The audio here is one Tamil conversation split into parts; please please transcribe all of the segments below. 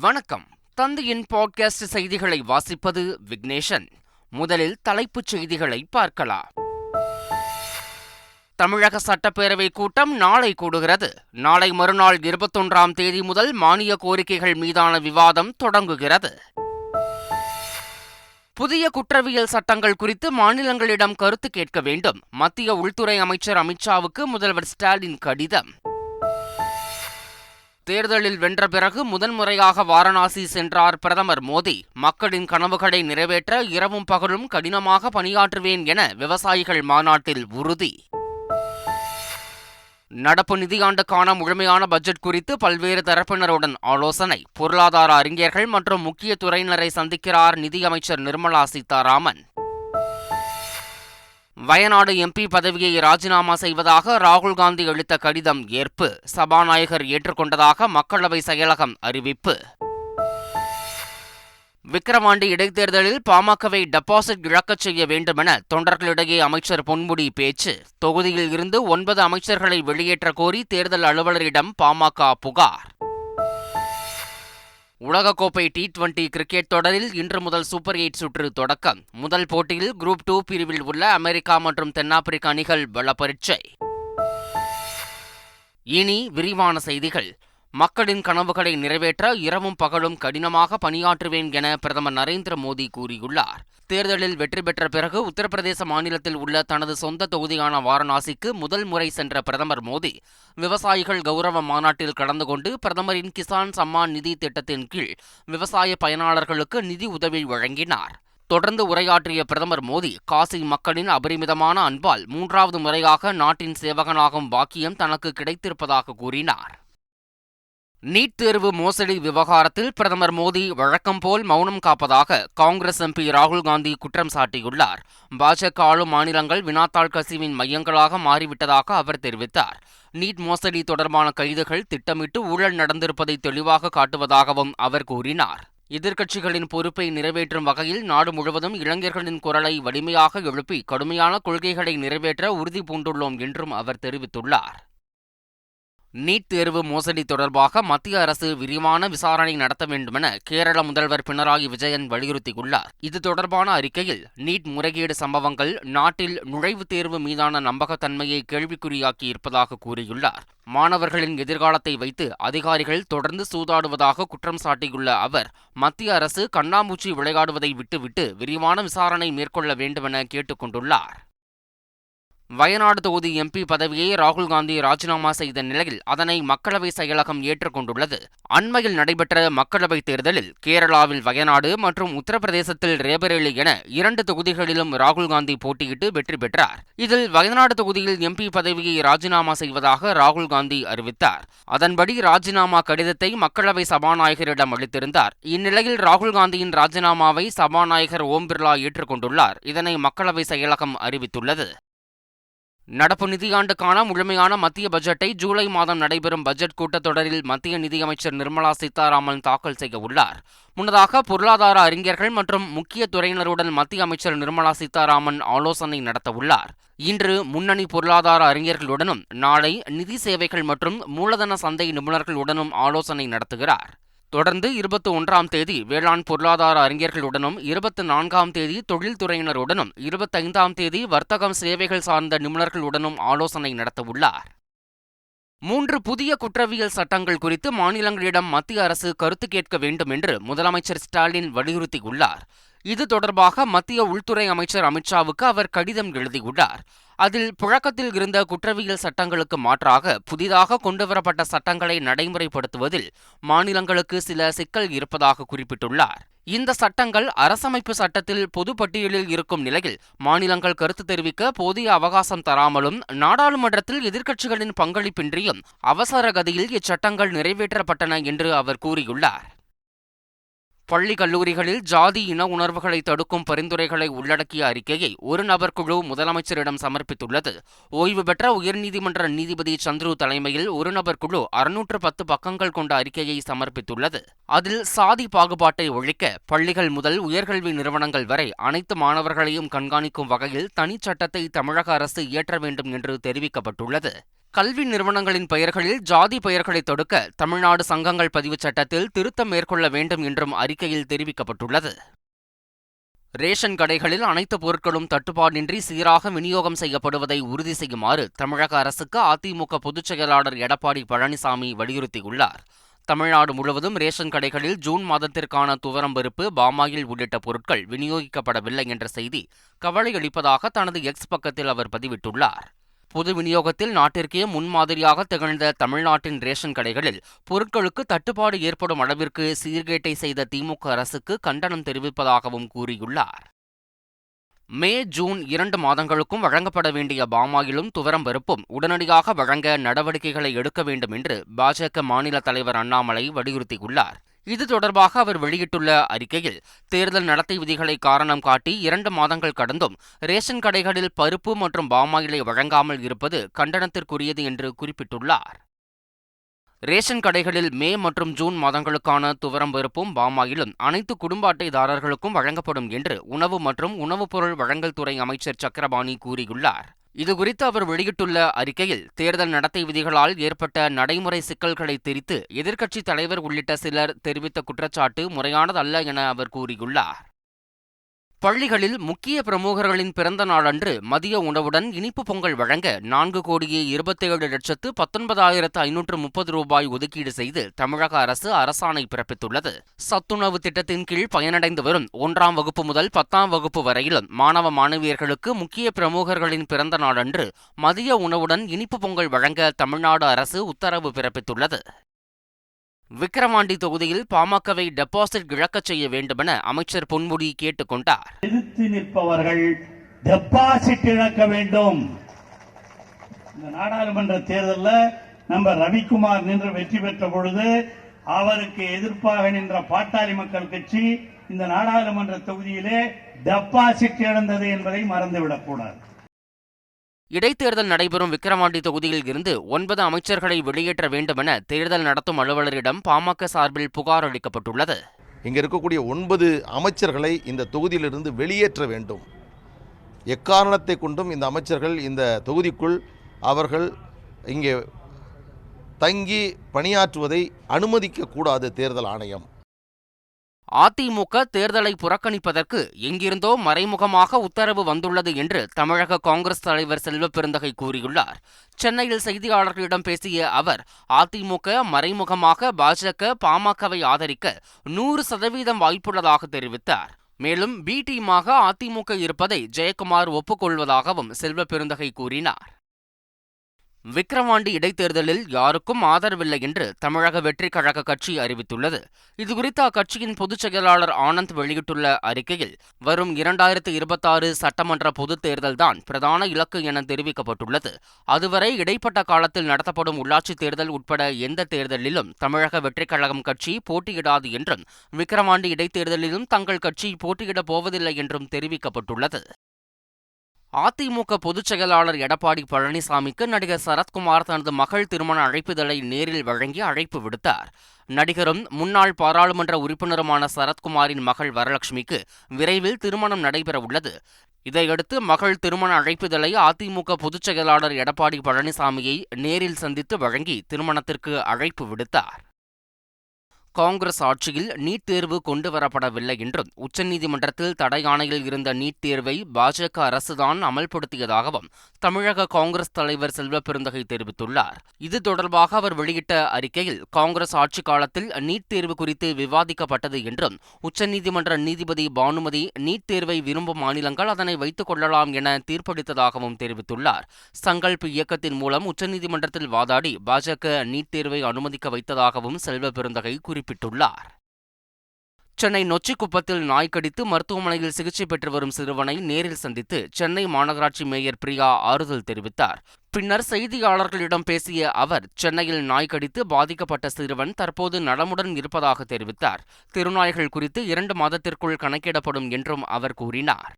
வணக்கம். தந்தையின் பாட்காஸ்ட் செய்திகளை வாசிப்பது விக்னேஷன். முதலில் தலைப்புச் செய்திகளை பார்க்கலாம். தமிழக சட்டப்பேரவை கூட்டம் நாளை கூடுகிறது. நாளை மறுநாள் இருபத்தொன்றாம் தேதி முதல் மானிய கோரிக்கைகள் மீதான விவாதம் தொடங்குகிறது. புதிய குற்றவியல் சட்டங்கள் குறித்து மாநிலங்களிடம் கருத்து கேட்க வேண்டும். மத்திய உள்துறை அமைச்சர் அமித்ஷாவுக்கு முதல்வர் ஸ்டாலின் கடிதம். தேர்தலில் வென்ற பிறகு முதன்முறையாக வாரணாசி சென்றார் பிரதமர் மோடி. மக்களின் கனவுகளை நிறைவேற்ற இரவும் பகலும் கடினமாக பணியாற்றுவேன் என விவசாயிகள் மாநாட்டில் உறுதி. நடப்பு நிதியாண்டுக்கான முழுமையான பட்ஜெட் குறித்து பல்வேறு தரப்பினருடன் ஆலோசனை. பொருளாதார அறிஞர்கள் மற்றும் முக்கிய துறையினரை சந்திக்கிறார் நிதியமைச்சர் நிர்மலா சீதாராமன். வயநாடு எம்பி பதவியை ராஜினாமா செய்வதாக ராகுல் காந்தி அளித்த கடிதம் ஏற்பு. சபாநாயகர் ஏற்றுக்கொண்டதாக மக்களவை செயலகம் அறிவிப்பு. விக்கிரவாண்டி இடைத்தேர்தலில் பாமகவை டெபாசிட் இழக்கச் செய்ய வேண்டுமென தொண்டர்களிடையே அமைச்சர் பொன்முடி பேச்சு. தொகுதியில் இருந்து ஒன்பது அமைச்சர்களை வெளியேற்ற கோரி தேர்தல் அலுவலரிடம் பாமக புகார். உலகக்கோப்பை டி டுவெண்டி கிரிக்கெட் தொடரில் இன்று முதல் சூப்பர் எயிட் சுற்று தொடக்கம். முதல் போட்டியில் குரூப் டூ பிரிவில் உள்ள அமெரிக்கா மற்றும் தென்னாப்பிரிக்க அணிகள் பல பரீட்சை இனி விரிவான செய்திகள். மக்களின் கனவுகளை நிறைவேற்ற இரவும் பகலும் கடினமாக பணியாற்றுவேன் என பிரதமர் நரேந்திர மோடி கூறியுள்ளார். தேர்தலில் வெற்றி பெற்ற பிறகு உத்தரப்பிரதேச மாநிலத்தில் உள்ள தனது சொந்த தொகுதியான வாரணாசிக்கு முதல் முறை சென்ற பிரதமர் மோடி விவசாயிகள் கௌரவ மாநாட்டில் கலந்து கொண்டு பிரதமரின் கிசான் சம்மான் நிதி திட்டத்தின் கீழ் விவசாய பயனாளர்களுக்கு நிதி உதவி வழங்கினார். தொடர்ந்து உரையாற்றிய பிரதமர் மோடி காசி மக்களின் அபரிமிதமான அன்பால் மூன்றாவது முறையாக நாட்டின் சேவகனாகும் பாக்கியம் தனக்கு கிடைத்திருப்பதாக கூறினார். நீட் தேர்வு மோசடி விவகாரத்தில் பிரதமர் மோடி வழக்கம் போல் மௌனம் காப்பதாக காங்கிரஸ் எம்பி ராகுல் காந்தி குற்றம் சாட்டியுள்ளார். பாஜக ஆளும் மாநிலங்கள் வினாத்தாள் கசிவின் மையங்களாக மாறிவிட்டதாக அவர் தெரிவித்தார். நீட் மோசடி தொடர்பான கைதுகள் திட்டமிட்டு ஊழல் நடந்திருப்பதை தெளிவாக காட்டுவதாகவும் அவர் கூறினார். எதிர்க்கட்சிகளின் பொறுப்பை நிறைவேற்றும் வகையில் நாடு முழுவதும் இளைஞர்களின் குரலை வலிமையாக எழுப்பி கடுமையான கொள்கைகளை நிறைவேற்ற உறுதி பூண்டுள்ளோம் என்றும் அவர் தெரிவித்துள்ளார். நீட் தேர்வு மோசடி தொடர்பாக மத்திய அரசு விரிவான விசாரணை நடத்த வேண்டுமென கேரள முதல்வர் பினராயி விஜயன் வலியுறுத்தியுள்ளார். இது தொடர்பான அறிக்கையில் நீட் முறைகேடு சம்பவங்கள் நாட்டில் நுழைவுத் தேர்வு மீதான நம்பகத்தன்மையை கேள்விக்குறியாக்கி இருப்பதாக கூறியுள்ளார். மாணவர்களின் எதிர்காலத்தை வைத்து அதிகாரிகள் தொடர்ந்து சூதாடுவதாக குற்றம் சாட்டியுள்ள அவர் மத்திய அரசு கண்ணாமூச்சி விளையாடுவதை விட்டுவிட்டு விரிவான விசாரணை மேற்கொள்ள வேண்டுமென கேட்டுக் கொண்டுள்ளார். வயநாடு தொகுதி எம்பி பதவியை ராகுல் காந்தி ராஜினாமா செய்த நிலையில் அதனை மக்களவை செயலகம் ஏற்றுக்கொண்டுள்ளது. அண்மையில் நடைபெற்ற மக்களவைத் தேர்தலில் கேரளாவில் வயநாடு மற்றும் உத்தரப்பிரதேசத்தில் ரேபரேலி என இரண்டு தொகுதிகளிலும் ராகுல் காந்தி போட்டியிட்டு வெற்றி பெற்றார். இதில் வயநாடு தொகுதியில் எம்பி பதவியை ராஜினாமா செய்வதாக ராகுல் காந்தி அறிவித்தார். அதன்படி ராஜினாமா கடிதத்தை மக்களவை சபாநாயகரிடம் அளித்திருந்தார். இந்நிலையில் ராகுல் காந்தியின் ராஜினாமாவை சபாநாயகர் ஓம் பிர்லா ஏற்றுக்கொண்டுள்ளார். இதனை மக்களவை செயலகம் அறிவித்துள்ளது. நடப்பு நிதியாண்டுக்கான முழுமையான மத்திய பட்ஜெட்டை ஜூலை மாதம் நடைபெறும் பட்ஜெட் கூட்டத்தொடரில் மத்திய நிதியமைச்சர் நிர்மலா சீதாராமன் தாக்கல் செய்ய உள்ளார். முன்னதாக பொருளாதார அறிஞர்கள் மற்றும் முக்கிய துறையினருடன் மத்திய அமைச்சர் நிர்மலா சீதாராமன் ஆலோசனை நடத்த உள்ளார். இன்று முன்னணி பொருளாதார அறிஞர்களுடனும் நாளை நிதி சேவைகள் மற்றும் மூலதன சந்தை நிபுணர்களுடனும் ஆலோசனை நடத்துகிறார். தொடர்ந்து இருபத்தி ஒன்றாம் தேதி வேளாண் பொருளாதார அறிஞர்களுடனும் இருபத்தி நான்காம் தேதி தொழில்துறையினருடனும் இருபத்தைந்தாம் தேதி வர்த்தகம் சேவைகள் சார்ந்த நிபுணர்களுடனும் ஆலோசனை நடத்தவுள்ளார். மூன்று புதிய குற்றவியல் சட்டங்கள் குறித்து மாநிலங்களிடம் மத்திய அரசு கருத்து கேட்க வேண்டும் என்று முதலமைச்சர் ஸ்டாலின் வலியுறுத்தியுள்ளார். இது தொடர்பாக மத்திய உள்துறை அமைச்சர் அமித்ஷாவுக்கு அவர் கடிதம் எழுதியுள்ளார். அதில் புழக்கத்தில் இருந்த குற்றவியல் சட்டங்களுக்கு மாற்றாக புதிதாக கொண்டுவரப்பட்ட சட்டங்களை நடைமுறைப்படுத்துவதில் மாநிலங்களுக்கு சில சிக்கல் இருப்பதாக குறிப்பிட்டுள்ளார். இந்த சட்டங்கள் அரசமைப்பு சட்டத்தில் பொதுப்பட்டியலில் இருக்கும் நிலையில் மாநிலங்கள் கருத்து தெரிவிக்க போதிய அவகாசம் தராமலும் நாடாளுமன்றத்தில் எதிர்க்கட்சிகளின் பங்களிப்பின்றியும் அவசர கதியில் இச்சட்டங்கள் நிறைவேற்றப்பட்டன என்று அவர் கூறியுள்ளார். பள்ளி கல்லூரிகளில் ஜாதி இன உணர்வுகளை தடுக்கும் பரிந்துரைகளை உள்ளடக்கிய அறிக்கையை ஒரு நபர் குழு முதலமைச்சரிடம் சமர்ப்பித்துள்ளது. ஓய்வு பெற்ற உயர்நீதிமன்ற நீதிபதி சந்துரு தலைமையில் ஒரு நபர் குழு அறுநூற்று பத்து பக்கங்கள் கொண்ட அறிக்கையை சமர்ப்பித்துள்ளது. அதில் சாதி பாகுபாட்டை ஒழிக்க பள்ளிகள் முதல் உயர்கல்வி நிறுவனங்கள் வரை அனைத்து மாணவர்களையும் கண்காணிக்கும் வகையில் தனிச்சட்டத்தை தமிழக அரசு இயற்ற வேண்டும் என்று தெரிவிக்கப்பட்டுள்ளது. கல்வி நிறுவனங்களின் பெயர்களில் ஜாதி பெயர்களை தொடுக்க தமிழ்நாடு சங்கங்கள் பதிவுச் சட்டத்தில் திருத்தம் மேற்கொள்ள வேண்டும் என்றும் அறிக்கையில் தெரிவிக்கப்பட்டுள்ளது. ரேஷன் கடைகளில் அனைத்து பொருட்களும் தட்டுப்பாடின்றி சீராக விநியோகம் செய்யப்படுவதை உறுதி செய்யுமாறு தமிழக அரசுக்கு அதிமுக பொதுச் செயலாளர் எடப்பாடி பழனிசாமி வலியுறுத்தியுள்ளார். தமிழ்நாடு முழுவதும் ரேஷன் கடைகளில் ஜூன் மாதத்திற்கான துவரம் பருப்பு பாமாயில் உள்ளிட்ட பொருட்கள் விநியோகிக்கப்படவில்லை என்ற செய்தி கவலையளிப்பதாக தனது எக்ஸ் பக்கத்தில் அவர் பதிவிட்டுள்ளார். பொது விநியோகத்தில் நாட்டிற்கே முன்மாதிரியாக திகழ்ந்த தமிழ்நாட்டின் ரேஷன் கடைகளில் பொருட்களுக்கு தட்டுப்பாடு ஏற்படும் அளவிற்கு சீர்கேட்டை செய்த திமுக அரசுக்கு கண்டனம் தெரிவிப்பதாகவும் கூறியுள்ளார். மே ஜூன் இரண்டு மாதங்களுக்கும் வழங்கப்பட வேண்டிய பாமாயிலும் துவரம் பருப்பும் உடனடியாக வழங்க நடவடிக்கைகளை எடுக்க வேண்டும் என்று பாஜக மாநில தலைவர் அண்ணாமலை வலியுறுத்தியுள்ளார். இது தொடர்பாக அவர் வெளியிட்டுள்ள அறிக்கையில் தேர்தல் நடத்தை விதிகளை காரணம் காட்டி இரண்டு மாதங்கள் கடந்தும் ரேஷன் கடைகளில் பருப்பு மற்றும் பாமாயிலை வழங்காமல் இருப்பது கண்டனத்திற்குரியது என்று குறிப்பிட்டுள்ளார். ரேஷன் கடைகளில் மே மற்றும் ஜூன் மாதங்களுக்கான துவரம் பருப்பும் பாமாயிலும் அனைத்து குடும்ப அட்டைதாரர்களுக்கும் வழங்கப்படும் என்று உணவு மற்றும் உணவுப் பொருள் வழங்கல் துறை அமைச்சர் சக்கரபாணி கூறியுள்ளார். இதுகுறித்து அவர் வெளியிட்டுள்ள அறிக்கையில் தேர்தல் நடத்தை விதிகளால் ஏற்பட்ட நடைமுறை சிக்கல்களை தெரித்து எதிர்க்கட்சித் தலைவர் உள்ளிட்ட சிலர் தெரிவித்த குற்றச்சாட்டு முறையானதல்ல என அவர் கூறியுள்ளார். பள்ளிகளில் முக்கிய பிரமுகர்களின் பிறந்த நாளன்று மதிய உணவுடன் இனிப்பு பொங்கல் வழங்க நான்கு கோடியே இருபத்தேழு லட்சத்து பத்தொன்பதாயிரத்து ஐநூற்று முப்பது ரூபாய் ஒதுக்கீடு செய்து தமிழக அரசு அரசாணை பிறப்பித்துள்ளது. சத்துணவு திட்டத்தின் கீழ் பயனடைந்து வரும் ஒன்றாம் வகுப்பு முதல் பத்தாம் வகுப்பு வரையிலும் மாணவ மாணவியர்களுக்கு முக்கிய பிரமுகர்களின் பிறந்த நாளன்று மதிய உணவுடன் இனிப்பு பொங்கல் வழங்க தமிழ்நாடு அரசு உத்தரவு பிறப்பித்துள்ளது. விக்கிரவாண்டி தொகுதியில் பாமகவை டெபாசிட் இழக்கச் செய்ய வேண்டுமென அமைச்சர் பொன்முடி கேட்டுக் கொண்டார் எதிர்த்து நிற்பவர்கள் டெபாசிட் இழக்க வேண்டும். இந்த நாடாளுமன்ற தேர்தலில் நம்ம ரவிக்குமார் நின்று வெற்றி பெற்ற பொழுது அவருக்கு எதிர்ப்பாக நின்ற பாட்டாளி மக்கள் கட்சி இந்த நாடாளுமன்ற தொகுதியிலே டெபாசிட் இழந்தது என்பதை மறந்துவிடக்கூடாது. இடைத்தேர்தல் நடைபெறும் விக்கிரவாண்டி தொகுதியில் இருந்து ஒன்பது அமைச்சர்களை வெளியேற்ற வேண்டுமென தேர்தல் நடத்தும் அலுவலரிடம் பாமக சார்பில் புகார் அளிக்கப்பட்டுள்ளது. இங்கே இருக்கக்கூடிய ஒன்பது அமைச்சர்களை இந்த தொகுதியிலிருந்து வெளியேற்ற வேண்டும். எக்காரணத்தை கொண்டும் இந்த அமைச்சர்கள் இந்த தொகுதிக்குள் அவர்கள் இங்கே தங்கி பணியாற்றுவதை அனுமதிக்கக்கூடாது தேர்தல் ஆணையம். அதிமுக தேர்தலை புறக்கணிப்பதற்கு எங்கிருந்தோ மறைமுகமாக உத்தரவு வந்துள்ளது என்று தமிழக காங்கிரஸ் தலைவர் செல்வ பெருந்தகை கூறியுள்ளார். சென்னையில் செய்தியாளர்களிடம் பேசிய அவர் அதிமுக மறைமுகமாக பாஜக பாமகவை ஆதரிக்க நூறு சதவீதம் வாய்ப்புள்ளதாக தெரிவித்தார். மேலும் பி டீமாக அதிமுக இருப்பதை ஜெயக்குமார் ஒப்புக்கொள்வதாகவும் செல்வ பெருந்தகை கூறினார். விக்கிரவாண்டி இடைத்தேர்தலில் யாருக்கும் ஆதரவில்லை என்று தமிழக வெற்றிக் கழக கட்சி அறிவித்துள்ளது. இதுகுறித்து அக்கட்சியின் பொதுச் செயலாளர் ஆனந்த் வெளியிட்டுள்ள அறிக்கையில் வரும் இரண்டாயிரத்து இருபத்தாறு சட்டமன்ற பொதுத் தேர்தல்தான் பிரதான இலக்கு என தெரிவிக்கப்பட்டுள்ளது. அதுவரை இடைப்பட்ட காலத்தில் நடத்தப்படும் உள்ளாட்சித் தேர்தல் உட்பட எந்த தேர்தலிலும் தமிழக வெற்றிக் கழகம் கட்சி போட்டியிடாது என்றும் விக்கிரவாண்டி இடைத்தேர்தலிலும் தங்கள் கட்சி போட்டியிடப் போவதில்லை என்றும் தெரிவிக்கப்பட்டுள்ளது. அதிமுக பொதுச் செயலாளர் எடப்பாடி பழனிசாமிக்கு நடிகர் சரத்குமார் தனது மகள் திருமண அழைப்புதலை நேரில் வழங்கி அழைப்பு விடுத்தார். நடிகரும் முன்னாள் பாராளுமன்ற உறுப்பினருமான சரத்குமாரின் மகள் வரலட்சுமிக்கு விரைவில் திருமணம் நடைபெற உள்ளது இதையடுத்து மகள் திருமண அழைப்புதலை அதிமுக பொதுச் செயலாளர் எடப்பாடி பழனிசாமியை நேரில் சந்தித்து வழங்கி திருமணத்திற்கு அழைப்பு விடுத்தார். காங்கிரஸ் ஆட்சியில் நீட் தேர்வு கொண்டு வரப்படவில்லை என்றும் உச்சநீதிமன்றத்தில் தடை ஆணையில் இருந்த நீட் தேர்வை பாஜக அரசுதான் அமல்படுத்தியதாகவும் தமிழக காங்கிரஸ் தலைவர் செல்வ பெருந்தகை தெரிவித்துள்ளார். இது தொடர்பாக அவர் வெளியிட்ட அறிக்கையில் காங்கிரஸ் ஆட்சி காலத்தில் நீட் தேர்வு குறித்து விவாதிக்கப்பட்டது என்றும் உச்சநீதிமன்ற நீதிபதி பானுமதி நீட் தேர்வை விரும்பும் மாநிலங்கள் அதனை வைத்துக் கொள்ளலாம் என தீர்ப்பளித்ததாகவும் தெரிவித்துள்ளார். சங்கல்ப் இயக்கத்தின் மூலம் உச்சநீதிமன்றத்தில் வாதாடி பாஜக நீட் தேர்வை அனுமதிக்க வைத்ததாகவும் செல்வ பெருந்தகை குறிப்பிட்டுள்ளார். சென்னை நொச்சிக்குப்பத்தில் நாய் கடித்து மருத்துவமனையில் சிகிச்சை பெற்று வரும் சிறுவனை நேரில் சந்தித்து சென்னை மாநகராட்சி மேயர் பிரியா ஆறுதல் தெரிவித்தார். பின்னர் செய்தியாளர்களிடம் பேசிய அவர் சென்னையில் நாய் கடித்து பாதிக்கப்பட்ட சிறுவன் தற்போது நலமுடன் இருப்பதாக தெரிவித்தார். திருநாய்கள் குறித்து இரண்டு மாதத்திற்குள் கணக்கிடப்படும் என்றும் அவர் கூறினார்.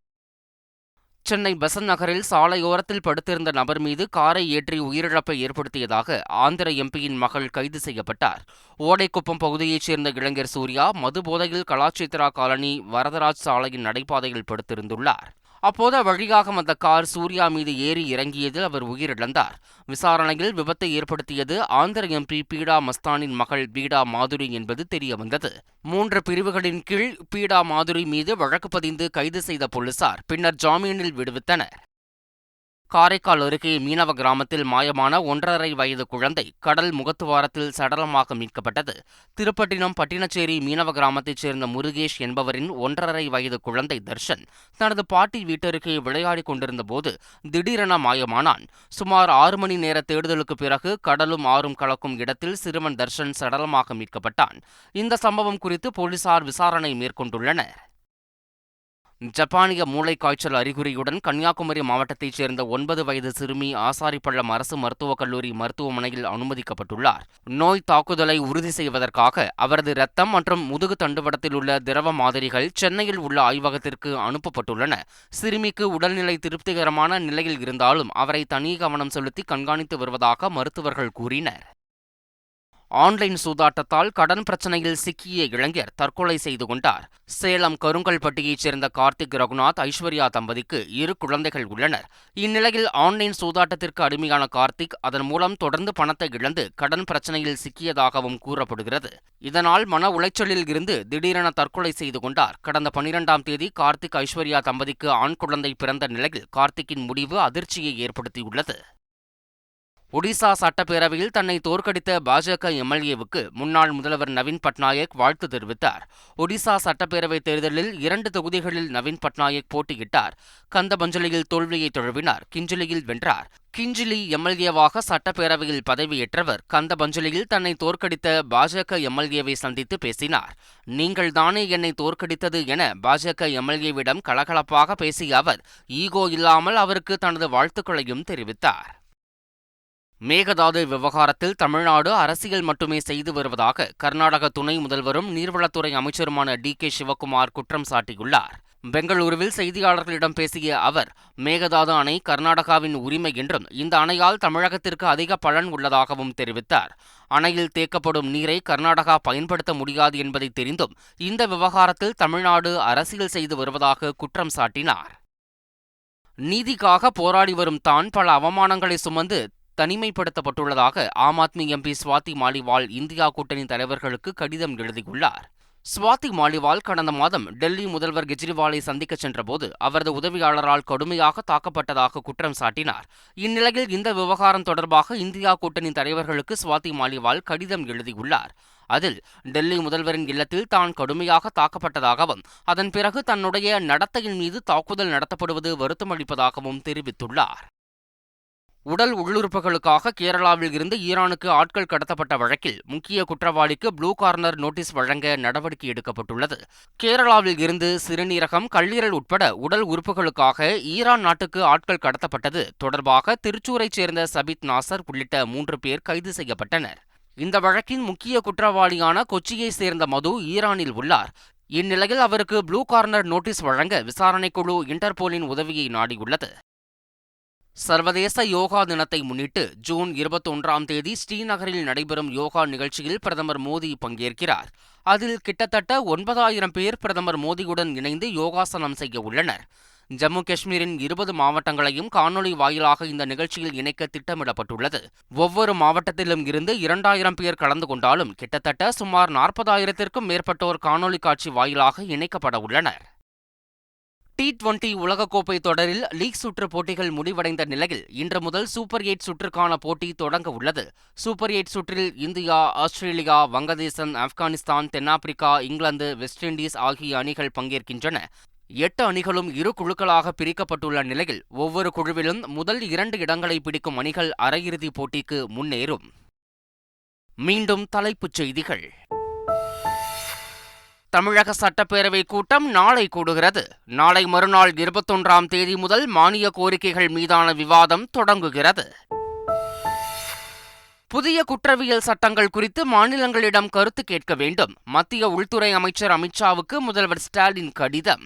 சென்னை பெசன் நகரில் சாலையோரத்தில் படுத்திருந்த நபர் மீது காரை ஏற்றி உயிரிழப்பை ஏற்படுத்தியதாக ஆந்திர எம்பியின் மகள் கைது செய்யப்பட்டார். ஓடைக்குப்பம் பகுதியைச் சேர்ந்த இளைஞர் சூர்யா மது போதையில் கலாச்சேத்ரா காலனி வரதராஜ் சாலையின் நடைபாதையில் படுத்திருந்துள்ளார். அப்போது வழியாக வந்த கார் சூர்யா மீது ஏறி இறங்கியதில் அவர் உயிரிழந்தார். விசாரணையில் விபத்தை ஏற்படுத்தியது ஆந்திர எம்பி பீடா மஸ்தானின் மகள் பீடா மாதுரி என்பது தெரியவந்தது. மூன்று பிரிவுகளின் கீழ் பீடா மாதுரி மீது வழக்கு பதிந்து கைது செய்த போலீசார் பின்னர் ஜாமீனில் விடுவித்தனர். காரைக்கால் அருகே மீனவ கிராமத்தில் மாயமான ஒன்றரை வயது குழந்தை கடல் முகத்துவாரத்தில் சடலமாக மீட்கப்பட்டது. திருப்பட்டினம் பட்டினச்சேரி மீனவ கிராமத்தைச் சேர்ந்த முருகேஷ் என்பவரின் ஒன்றரை வயது குழந்தை தர்ஷன் தனது பாட்டி வீட்டருகே விளையாடிக் கொண்டிருந்தபோது திடீரென மாயமானான். சுமார் ஆறு மணி நேர தேடுதலுக்கு பிறகு கடலும் ஆறும் கலக்கும் இடத்தில் சிறுவன் தர்ஷன் சடலமாக மீட்கப்பட்டான். இந்த சம்பவம் குறித்து போலீசார் விசாரணை மேற்கொண்டுள்ளனர். ஜப்பானிய மூளைக்காய்ச்சல் அறிகுறியுடன் கன்னியாகுமரி மாவட்டத்தைச் சேர்ந்த ஒன்பது வயது சிறுமி ஆசாரிப்பள்ளம் அரசு மருத்துவக் கல்லூரி மருத்துவமனையில் அனுமதிக்கப்பட்டுள்ளார். நோய் தாக்குதலை உறுதி செய்வதற்காக அவரது இரத்தம் மற்றும் முதுகு தண்டுவடத்தில் உள்ள திரவ மாதிரிகள் சென்னையில் உள்ள ஆய்வகத்திற்கு அனுப்பப்பட்டுள்ளன. சிறுமிக்கு உடல்நிலை திருப்திகரமான நிலையில் இருந்தாலும் அவரை தனி கவனம் செலுத்தி கண்காணித்து வருவதாக மருத்துவர்கள் கூறினர். ஆன்லைன் சூதாட்டத்தால் கடன் பிரச்சனையில் சிக்கிய இளைஞர் தற்கொலை செய்து கொண்டார். சேலம் கருங்கல்பட்டியைச் சேர்ந்த கார்த்திக் ரகுநாத் ஐஸ்வர்யா தம்பதிக்கு இரு குழந்தைகள் உள்ளனர். இந்நிலையில் ஆன்லைன் சூதாட்டத்திற்கு அடிமையான கார்த்திக் அதன் மூலம் தொடர்ந்து பணத்தை இழந்து கடன் பிரச்சனையில் சிக்கியதாகவும் கூறப்படுகிறது. இதனால் மன உளைச்சலில் இருந்து திடீரென தற்கொலை செய்து கொண்டார். கடந்த பனிரெண்டாம் தேதி கார்த்திக் ஐஸ்வர்யா தம்பதிக்கு ஆண் குழந்தை பிறந்த நிலையில் கார்த்திக்கின் முடிவு அதிர்ச்சியை ஏற்படுத்தியுள்ளது. ஒடிசா சட்டப்பேரவையில் தன்னை தோற்கடித்த பாஜக எம்எல்ஏவுக்கு முன்னாள் முதல்வர் நவீன் பட்நாயக் வாழ்த்து தெரிவித்தார். ஒடிசா சட்டப்பேரவை தேர்தலில் இரண்டு தொகுதிகளில் நவீன் பட்நாயக் போட்டியிட்டார். கந்தபஞ்சலியில் தோல்வியை தழுவினார். கிஞ்சிலியில் வென்றார். கிஞ்சிலி எம்எல்ஏவாக சட்டப்பேரவையில் பதவியேற்றவர் கந்தபஞ்சலியில் தன்னை தோற்கடித்த பாஜக எம்எல்ஏவை சந்தித்து பேசினார். நீங்கள் தானே என்னை தோற்கடித்தது என பாஜக எம்எல்ஏவிடம் கலகலப்பாக பேசிய அவர் ஈகோ இல்லாமல் அவருக்கு தனது வாழ்த்துக்களையும் தெரிவித்தார். மேகதாது விவகாரத்தில் தமிழ்நாடு அரசியல் மட்டுமே செய்து வருவதாக கர்நாடக துணை முதல்வரும் நீர்வளத்துறை அமைச்சருமான டி கே சிவக்குமார் குற்றம் சாட்டியுள்ளார். பெங்களூருவில் செய்தியாளர்களிடம் பேசிய அவர் மேகதாது அணை கர்நாடகாவின் உரிமை என்றும் இந்த அணையால் தமிழகத்திற்கு அதிக பலன் உள்ளதாகவும் தெரிவித்தார். அணையில் தேக்கப்படும் நீரை கர்நாடகா பயன்படுத்த முடியாது என்பதை தெரிந்தும் இந்த விவகாரத்தில் தமிழ்நாடு அரசியல் செய்து வருவதாக குற்றம் சாட்டினார். நீதிக்காக போராடி வரும் தான் பல அவமானங்களை சுமந்து தனிமைப்படுத்தப்பட்டுள்ளதாக ஆம் ஆத்மி எம்பி சுவாதி மாலிவால் இந்தியா கூட்டணி தலைவர்களுக்கு கடிதம் எழுதியுள்ளார். சுவாதி மாலிவால் கடந்த மாதம் டெல்லி முதல்வர் கெஜ்ரிவாலை சந்திக்க சென்றபோது அவரது உதவியாளரால் கடுமையாக தாக்கப்பட்டதாக குற்றம் சாட்டினார். இந்நிலையில் இந்த விவகாரம் தொடர்பாக இந்தியா கூட்டணி தலைவர்களுக்கு சுவாதி மாலிவால் கடிதம் எழுதியுள்ளார். அதில் டெல்லி முதல்வரின் இல்லத்தில் தான் கடுமையாக தாக்கப்பட்டதாகவும் அதன் பிறகு தன்னுடைய நடத்தையின் மீது தாக்குதல் நடத்தப்படுவது வருத்தமளிப்பதாகவும் தெரிவித்துள்ளார். உடல் உள்ளுறுப்புகளுக்காக கேரளாவில் இருந்து ஈரானுக்கு ஆட்கள் கடத்தப்பட்ட வழக்கில் முக்கிய குற்றவாளிக்கு ப்ளூ கார்னர் நோட்டீஸ் வழங்க நடவடிக்கை எடுக்கப்பட்டுள்ளது. கேரளாவில் இருந்து சிறுநீரகம் கல்லீரல் உட்பட உடல் உறுப்புகளுக்காக ஈரான் நாட்டுக்கு ஆட்கள் கடத்தப்பட்டது தொடர்பாக திருச்சூரைச் சேர்ந்த சபித் நாசர் உள்ளிட்ட மூன்று பேர் கைது செய்யப்பட்டனர். இந்த வழக்கின் முக்கிய குற்றவாளியான கொச்சியைச் சேர்ந்த மது ஈரானில் உள்ளார். இந்நிலையில் அவருக்கு ப்ளூ கார்னர் நோட்டீஸ் வழங்க விசாரணைக்குழு இன்டர்போலின் உதவியை நாடியுள்ளது. சர்வதேச யோகா தினத்தை முன்னிட்டு ஜூன் இருபத்தொன்றாம் தேதி ஸ்ரீநகரில் நடைபெறும் யோகா நிகழ்ச்சியில் பிரதமர் மோடி பங்கேற்கிறார். அதில் கிட்டத்தட்ட ஒன்பதாயிரம் பேர் பிரதமர் மோடியுடன் இணைந்து யோகாசனம் செய்ய உள்ளனர். ஜம்மு காஷ்மீரின் இருபது மாவட்டங்களையும் காணொலி வாயிலாக இந்த நிகழ்ச்சியில் இணைக்க திட்டமிடப்பட்டுள்ளது. ஒவ்வொரு மாவட்டத்திலும் இருந்து இரண்டாயிரம் பேர் கலந்து கொண்டாலும் கிட்டத்தட்ட சுமார் நாற்பதாயிரத்திற்கும் மேற்பட்டோர் காணொலி காட்சி வாயிலாக இணைக்கப்பட உள்ளனர். டி டுவெண்டி உலகக்கோப்பை தொடரில் லீக் சுற்று போட்டிகள் முடிவடைந்த நிலையில் இன்று முதல் சூப்பர் எயிட் சுற்றுக்கான போட்டி தொடங்க உள்ளது. சூப்பர் எயிட் சுற்றில் இந்தியா ஆஸ்திரேலியா வங்கதேசம் ஆப்கானிஸ்தான் தென்னாப்பிரிக்கா இங்கிலாந்து வெஸ்ட் இண்டீஸ் ஆகிய அணிகள் பங்கேற்கின்றன. எட்டு அணிகளும் இரு குழுக்களாக பிரிக்கப்பட்டுள்ள நிலையில் ஒவ்வொரு குழுவிலும் முதல் இரண்டு இடங்களை பிடிக்கும் அணிகள் அரையிறுதிப் போட்டிக்கு முன்னேறும். மீண்டும் தலைப்புச் செய்திகள். தமிழக சட்டப்பேரவை கூட்டம் நாளை கூடுகிறது. நாளை மறுநாள் இருபத்தொன்றாம் தேதி முதல் மானிய கோரிக்கைகள் மீதான விவாதம் தொடங்குகிறது. புதிய குற்றவியல் சட்டங்கள் குறித்து மாநிலங்களிடம் கருத்து கேட்க வேண்டும். மத்திய உள்துறை அமைச்சர் அமித்ஷாவுக்கு முதல்வர் ஸ்டாலின் கடிதம்.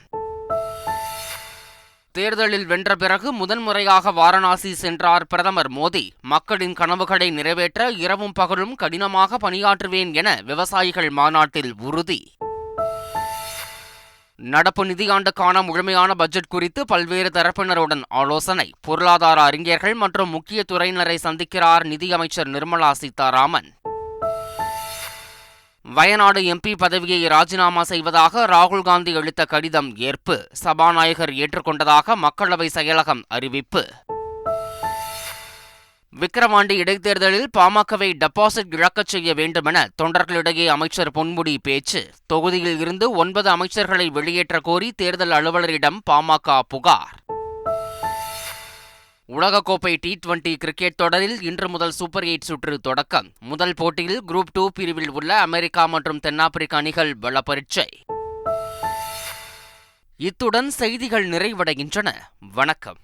தேர்தலில் வென்ற பிறகு முதன்முறையாக வாரணாசி சென்றார் பிரதமர் மோடி. மக்களின் கனவுகளை நிறைவேற்ற இரவும் பகலும் கடினமாக பணியாற்றுவேன் என விவசாயிகள் மாநாட்டில் உறுதி. நடப்பு நிதியாண்டுக்கான முழுமையான பட்ஜெட் குறித்து பல்வேறு தரப்பினருடன் ஆலோசனை. பொருளாதார அறிஞர்கள் மற்றும் முக்கிய துறையினரை சந்திக்கிறார் நிதியமைச்சர் நிர்மலா சீதாராமன். வயநாடு எம்பி பதவியை ராஜினாமா செய்வதாக ராகுல் காந்தி அளித்த கடிதம் ஏற்பு. சபாநாயகர் ஏற்றுக்கொண்டதாக மக்களவை செயலகம் அறிவிப்பு. விக்கிரவாண்டி இடைத்தேர்தலில் பாமகவை டெபாசிட் இழக்கச் செய்ய வேண்டுமென தொண்டர்களிடையே அமைச்சர் பொன்முடி பேச்சு. தொகுதியில் இருந்து ஒன்பது அமைச்சர்களை வெளியேற்ற கோரி தேர்தல் அலுவலரிடம் பாமக புகார். உலகக்கோப்பை டி டுவெண்டி கிரிக்கெட் தொடரில் இன்று முதல் சூப்பர் எயிட் சுற்று தொடக்கம். முதல் போட்டியில் குரூப் டூ பிரிவில் உள்ள அமெரிக்கா மற்றும் தென்னாப்பிரிக்க அணிகள் பலப்பரீட்சை. பரீட்சை இத்துடன் செய்திகள் நிறைவடைகின்றன. வணக்கம்.